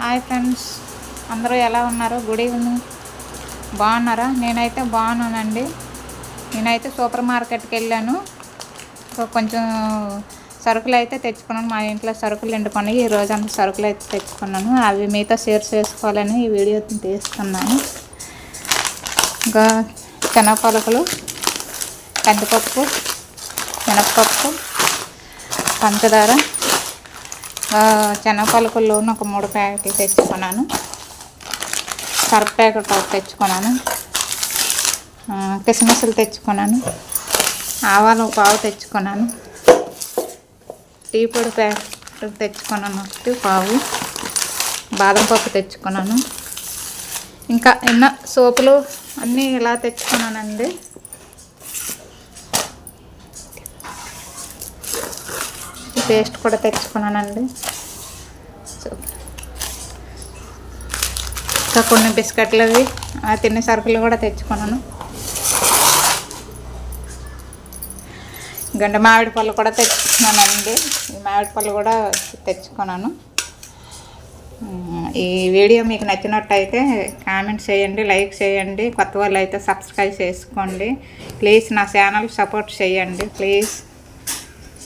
Hi friends. అందరూ ఎలా ఉన్నారు? Good evening. బాగున్నారా? నేనైతే బాగున్నానండి. నేనైతే సూపర్ మార్కెట్కి వెళ్ళాను. కొంచెం సరుకులు అయితే తెచ్చుకున్నాను. మా ఇంట్లో సరుకులు ఎండుకొని ఈ రోజు అంత సరుకులు అయితే తెచ్చుకున్నాను. అవి మీతో షేర్ చేసుకోవాలని ఈ వీడియో తీస్తున్నాను. ఇంకా శనగపలుకులు కందిపప్పు మినప్పప్పు పంచదార ఆ, ఒక మూడు ప్యాకెట్లు తెచ్చుకున్నాను. సర్ఫ్ ప్యాకెట్ ఒకటి తెచ్చుకున్నాను. ఆ, కిస్మిస్లు తెచ్చుకున్నాను. ఆవాలు ఒక పావు తెచ్చుకున్నాను. టీ పొడి ప్యాకెట్ తెచ్చుకున్నాను ఒకటి పావు. బాదం పప్పు తెచ్చుకున్నాను. ఇంకా ఎన్నో సోపులు అన్నీ ఇలా తెచ్చుకున్నానండి. పేస్ట్ కూడా తెచ్చుకున్నానండి. ఇంకా కొన్ని బిస్కెట్లు అవి ఆ తినే సరుకులు కూడా తెచ్చుకున్నాను. గంట మామిడి పళ్ళు కూడా తెచ్చుకున్నానండి. ఈ మామిడి పళ్ళు కూడా తెచ్చుకున్నాను. ఈ వీడియో మీకు నచ్చినట్టయితే కామెంట్ చేయండి లైక్ చేయండి. కొత్త వాళ్ళు అయితే సబ్స్క్రైబ్ చేసుకోండి. ప్లీజ్ నా ఛానల్ సపోర్ట్ చేయండి. ప్లీజ్.